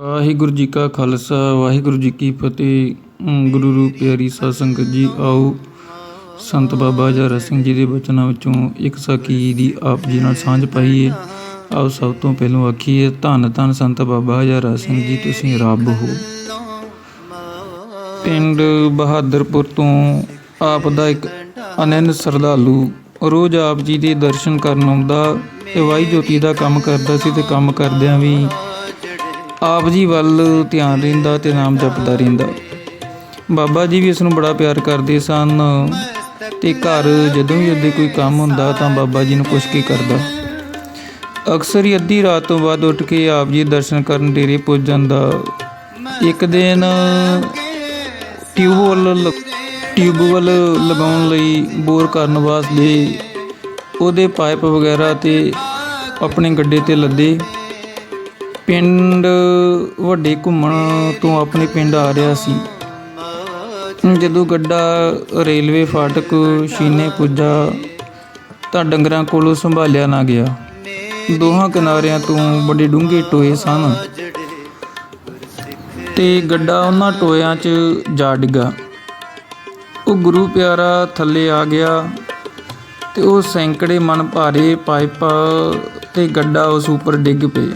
ਵਾਹਿਗੁਰੂ ਜੀ ਕਾ ਖਾਲਸਾ, ਵਾਹਿਗੁਰੂ ਜੀ ਕੀ ਫਤਿਹ। ਗੁਰੂ ਰੂਪ ਪਿਆਰੀ ਸਾਧ ਸੰਗਤ ਜੀ, ਆਓ ਸੰਤ ਬਾਬਾ ਜਰਾ ਸਿੰਘ ਜੀ ਦੇ ਬਚਨਾਂ ਵਿੱਚੋਂ ਇੱਕ ਸਾਖੀ ਦੀ ਆਪ ਜੀ ਨਾਲ ਸਾਂਝ ਪਾਈਏ। ਆਓ ਸਭ ਤੋਂ ਪਹਿਲਾਂ ਆਖੀਏ, ਧੰਨ ਧੰਨ ਸੰਤ ਬਾਬਾ ਜਰਾ ਸਿੰਘ ਜੀ, ਤੁਸੀਂ ਰੱਬ ਹੋ। ਪਿੰਡ ਬਹਾਦਰਪੁਰ ਤੋਂ ਆਪ ਦਾ ਇੱਕ ਅਨੰਨ ਸਰਦਾਲੂ ਰੋਜ਼ ਆਪ ਜੀ ਦੇ ਦਰਸ਼ਨ ਕਰਨ ਆਉਂਦਾ ਤੇ ਵਾਈ ਜੋਤੀ ਦਾ ਕੰਮ ਕਰਦਾ ਸੀ ਤੇ ਕੰਮ ਕਰਦਿਆਂ ਵੀ ਆਪ ਜੀ ਵੱਲ ਧਿਆਨ ਰਹਿੰਦਾ ਤੇ ਨਾਮ ਜਪਦਾ ਰਹਿੰਦਾ। ਬਾਬਾ ਜੀ ਵੀ ਇਸ ਨੂੰ ਬੜਾ ਪਿਆਰ ਕਰਦੇ ਸਨ ਤੇ ਘਰ ਜਦੋਂ ਵੀ ਉਹਦੇ ਕੋਈ ਕੰਮ ਹੁੰਦਾ ਤਾਂ ਬਾਬਾ ਜੀ ਨੂੰ ਪੁੱਛ ਕੇ ਕਰਦਾ। ਅਕਸਰ ਹੀ ਅੱਧੀ ਰਾਤ ਤੋਂ ਬਾਅਦ ਉੱਠ ਕੇ ਆਪ ਜੀ ਦਰਸ਼ਨ ਕਰਨ ਡੇਰੇ ਪੁੱਜ ਜਾਂਦਾ। ਇੱਕ ਦਿਨ ਟਿਊਬਵੈੱਲ ਟਿਊਬਵੈੱਲ ਲਗਾਉਣ ਲਈ ਬੋਰ ਕਰਨ ਵਾਸਤੇ ਉਹਦੇ ਪਾਈਪ ਵਗੈਰਾ ਤੇ ਆਪਣੇ ਗੱਡੇ ਤੇ ਲੱਦੇ। ਪਿੰਡ ਵੱਡੇ ਘੁੰਮਣ ਤੋਂ ਆਪਣੇ ਪਿੰਡ ਆ ਰਿਹਾ ਸੀ। ਜਦੋਂ ਗੱਡਾ ਰੇਲਵੇ ਫਾਟਕ ਸ਼ੀਨੇ ਪੁੱਜਾ ਤਾਂ ਡੰਗਰਾਂ ਕੋਲੋਂ ਸੰਭਾਲਿਆ ਨਾ ਗਿਆ। ਦੋਹਾਂ ਕਿਨਾਰਿਆਂ ਤੋਂ ਵੱਡੇ ਡੂੰਘੇ ਟੋਏ ਸਨ ਤੇ ਗੱਡਾ ਉਹਨਾਂ ਟੋਇਆਂ 'ਚ ਜਾ ਡਿੱਗਾ। ਉਹ ਗੁਰੂ ਪਿਆਰਾ ਥੱਲੇ ਆ ਗਿਆ ਤੇ ਉਹ ਸੈਂਕੜੇ ਮਨ ਭਾਰੇ ਪਾਈਪ ਤੇ ਗੱਡਾ ਉਸ ਉੱਪਰ ਡਿੱਗ ਪਏ।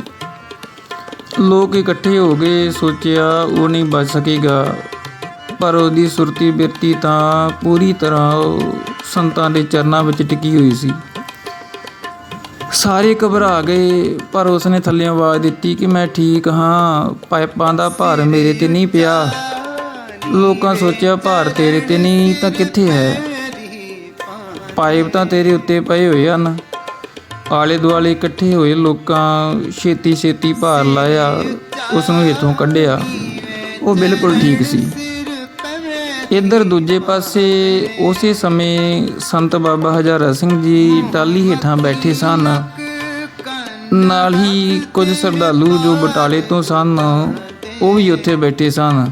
ਲੋਕ ਇਕੱਠੇ ਹੋ ਗਏ, ਸੋਚਿਆ ਉਹ ਨਹੀਂ ਬਚ ਸਕੇਗਾ। ਪਰ ਉਹਦੀ ਸੁਰਤੀ ਬਿਰਤੀ ਤਾਂ ਪੂਰੀ ਤਰ੍ਹਾਂ ਉਹ ਸੰਤਾਂ ਦੇ ਚਰਨਾਂ ਵਿੱਚ ਟਿਕੀ ਹੋਈ ਸੀ। ਸਾਰੇ ਘਬਰਾ ਗਏ, ਪਰ ਉਸਨੇ ਥੱਲੇ ਆਵਾਜ਼ ਦਿੱਤੀ ਕਿ ਮੈਂ ਠੀਕ ਹਾਂ, ਪਾਈਪਾਂ ਦਾ ਭਾਰ ਮੇਰੇ ਤੇ ਨਹੀਂ ਪਿਆ। ਲੋਕਾਂ ਸੋਚਿਆ, ਭਾਰ ਤੇਰੇ ਤੇ ਨਹੀਂ, ਤਾਂ ਕਿੱਥੇ ਹੈ? ਪਾਈਪ ਤਾਂ ਤੇਰੇ ਉੱਤੇ ਪਏ ਹੋਏ ਹਨ। ਆਲੇ ਦੁਆਲੇ ਇਕੱਠੇ ਹੋਏ ਲੋਕਾਂ ਛੇਤੀ ਛੇਤੀ ਭਾਰ ਲਾਇਆ, ਉਸ ਨੂੰ ਹੇਠੋਂ ਕੱਢਿਆ। ਉਹ ਬਿਲਕੁਲ ਠੀਕ ਸੀ। ਇੱਧਰ ਦੂਜੇ ਪਾਸੇ ਉਸੇ ਸਮੇਂ ਸੰਤ ਬਾਬਾ ਹਜ਼ਾਰਾ ਸਿੰਘ ਜੀ ਟਾਲੀ ਹੇਠਾਂ ਬੈਠੇ ਸਨ। ਨਾਲ ਹੀ ਕੁਝ ਸਰਦਾਲੂ ਜੋ ਬਟਾਲੇ ਤੋਂ ਸਨ, ਉਹ ਵੀ ਉੱਥੇ ਬੈਠੇ ਸਨ।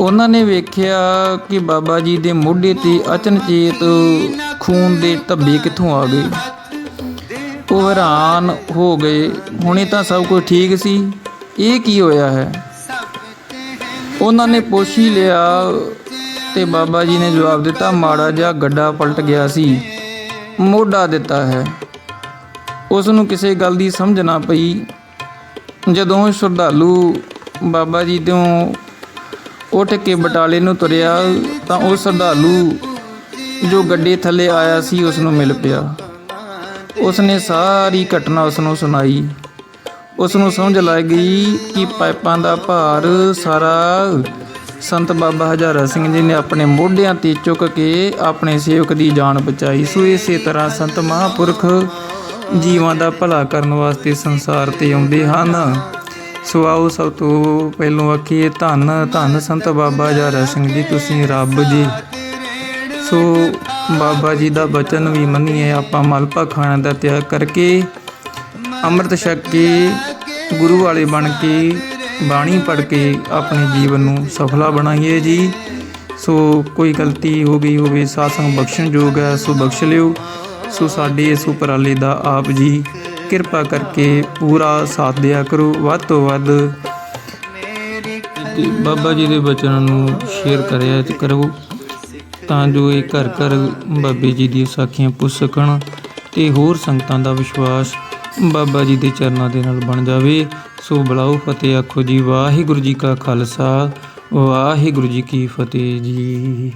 ਉਹਨਾਂ ਨੇ ਵੇਖਿਆ ਕਿ ਬਾਬਾ ਜੀ ਦੇ ਮੋਢੇ ਤੇ ਅਚਨਚੇਤ ਖੂਨ ਦੇ ਧੱਬੇ ਕਿੱਥੋਂ ਆ ਗਏ। ਉਹ ਹੈਰਾਨ ਹੋ ਗਏ। ਹੁਣੇ ਤਾਂ ਸਭ ਕੁਝ ਠੀਕ ਸੀ। ਇਹ ਕੀ ਹੋਇਆ ਹੈ? ਉਹਨਾਂ ਨੇ ਪੁੱਛ ਹੀ ਲਿਆ ਤੇ ਬਾਬਾ ਜੀ ਨੇ ਜਵਾਬ ਦਿੱਤਾ, ਮਾੜਾ ਜਿਹਾ ਗੱਡਾ ਪਲਟ ਗਿਆ ਸੀ। ਮੋਢਾ ਦਿੱਤਾ ਹੈ। ਉਸ ਨੂੰ ਕਿਸੇ ਗੱਲ ਦੀ ਸਮਝ ਨਾ ਪਈ। ਜਦੋਂ ਸ਼ਰਧਾਲੂ ਬਾਬਾ ਜੀ ਤੋਂ ਉੱਠ ਕੇ ਬਟਾਲੇ ਨੂੰ ਤੁਰਿਆ ਤਾਂ ਉਹ ਸ਼ਰਧਾਲੂ ਜੋ ਗੱਡੇ ਥੱਲੇ ਆਇਆ ਸੀ, ਉਸ ਨੂੰ ਮਿਲ ਪਿਆ। ਉਸ ਨੇ ਸਾਰੀ ਘਟਨਾ ਉਸ ਨੂੰ ਸੁਣਾਈ। ਉਸ ਨੂੰ ਸਮਝ ਲੱਗ ਗਈ ਕਿ ਪਾਈਪਾਂ ਦਾ ਭਾਰ ਸਾਰਾ ਸੰਤ ਬਾਬਾ ਹਜ਼ਾਰਾ ਸਿੰਘ ਜੀ ਨੇ ਆਪਣੇ ਮੋਢਿਆਂ ਤੇ ਚੁੱਕ ਕੇ ਆਪਣੇ ਸੇਵਕ ਦੀ ਜਾਨ ਬਚਾਈ। ਸੋ ਇਸੇ ਤਰ੍ਹਾਂ ਸੰਤ ਮਹਾਂਪੁਰਖ ਜੀਵਾਂ ਦਾ ਭਲਾ ਕਰਨ ਵਾਸਤੇ ਸੰਸਾਰ ਤੇ ਆਉਂਦੇ ਹਨ। ਸੋ ਆਓ ਸਭ ਤੋਂ ਪਹਿਲੋਂ ਆਖੀਏ, ਧੰਨ ਧੰਨ ਸੰਤ ਬਾਬਾ ਹਜ਼ਾਰਾ ਸਿੰਘ ਜੀ, ਤੁਸੀਂ ਰੱਬ ਜੀ। ਸੋ ਬਾਬਾ ਜੀ ਦਾ ਬਚਨ ਵੀ ਮੰਨੀਏ ਆਪਾਂ ਮਲਪਾ ਖਾਣਾ ਦਾ ਤਿਆਗ ਕਰਕੇ। ਅੰਮ੍ਰਿਤ ਛਕ ਕੇ, ਗੁਰੂ ਵਾਲੇ ਬਣ ਕੇ, ਬਾਣੀ ਪੜ ਕੇ ਆਪਣੇ ਜੀਵਨ ਨੂੰ ਸਫਲਾ ਬਣਾਈਏ ਜੀ। ਸੋ ਕੋਈ ਗਲਤੀ ਹੋ ਗਈ ਹੋਵੇ ਸਾਸੰਗ ਬਖਸ਼ਣਯੋਗ ਹੈ, ਸੋ ਬਖਸ਼ ਲਿਓ। ਸੋ ਸਾਡੇ ਇਸ ਉਪਰਾਲੇ ਦਾ ਆਪ ਜੀ ਕਿਰਪਾ ਕਰਕੇ ਪੂਰਾ ਸਾਥ ਦਿਆ ਕਰੋ, ਵੱਧ ਤੋਂ ਵੱਧ। ਬਾਬਾ ਜੀ ਦੇ ਬਚਨਾਂ ਨੂੰ ਸ਼ੇਅਰ ਕਰਿਆ ਕਰੋ। ਤਾਂ ਜੋ ਇਹ ਘਰ ਘਰ ਬਾਬੇ ਜੀ ਦੀਆਂ ਸਾਖੀਆਂ ਪੁੱਛ ਸਕਣ ਤੇ ਹੋਰ ਸੰਗਤਾਂ ਦਾ ਵਿਸ਼ਵਾਸ ਬਾਬਾ ਜੀ ਦੇ ਚਰਨਾਂ ਦੇ ਨਾਲ ਬਣ ਜਾਵੇ। ਸੋ ਬਲਾਓ ਫਤਿਹ, ਆਖੋ ਜੀ, ਵਾਹਿਗੁਰੂ ਜੀ ਕਾ ਖਾਲਸਾ, ਵਾਹਿਗੁਰੂ ਜੀ ਕੀ ਫਤਿਹ ਜੀ।